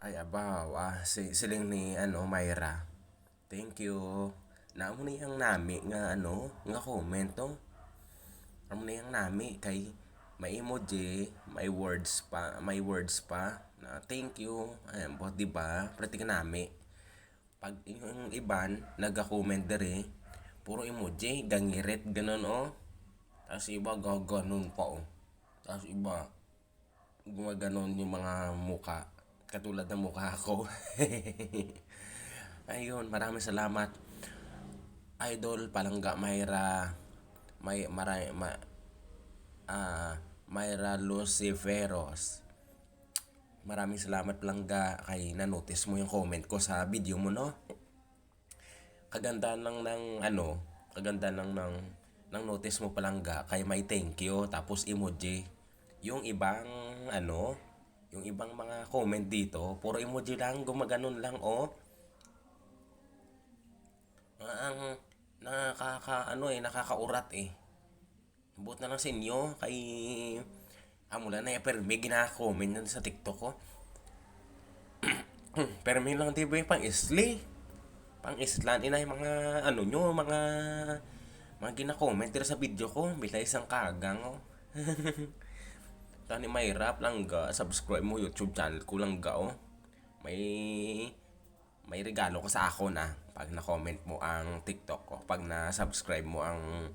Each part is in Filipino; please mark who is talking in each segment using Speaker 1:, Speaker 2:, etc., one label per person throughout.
Speaker 1: Ay abaw, ah, si, siling ni ano, Myra. Thank you. Naamo na yung nami nga ano, nga comment oh. Amo na yung nami kay may emoji, may words pa, may words pa na thank you. Ayan po, di ba? Prati ka nami. Pag yung iban, nagka-comment dere, puro emoji, gangirit, ganun oh. Tapos iba gaganon pa oh. Tapos iba, gumaganon yung mga muka. Katulad ng mukha ko. Ayun, maraming salamat. Idol Palangga Mayra may maray ma, ah Mayra Luciferos. Maraming salamat Palangga kay na-notice mo yung comment ko sa video mo no. Kaganda lang ng ano, kaganda lang ng ng notice mo Palangga kay may thank you tapos emoji. Yung ibang ano, yung ibang mga comment dito, puro emoji lang, gumaganon lang oh. ang nakaka ano eh nakakaurat eh. Buot na lang sa inyo kay amula na eh pero may gina-comment na sa TikTok ko pero may lang yung pang isli pang islan ina yung mga ano nyo mga mga gina-comment dito sa video ko. Bila isang kagang oh Tani may rap lang ga subscribe mo YouTube channel ko lang ga oh may may regalo ko sa ako na pag na-comment mo ang TikTok ko, pag na-subscribe mo ang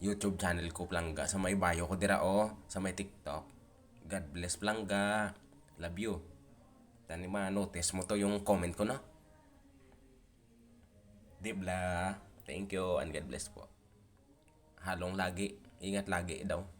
Speaker 1: YouTube channel ko Plangga sa may bio ko dira oh, sa may TikTok. God bless Plangga. Love you. Tani ma-notice mo to yung comment ko no. Dibla. Thank you and God bless po. Halong lagi. Ingat lagi daw.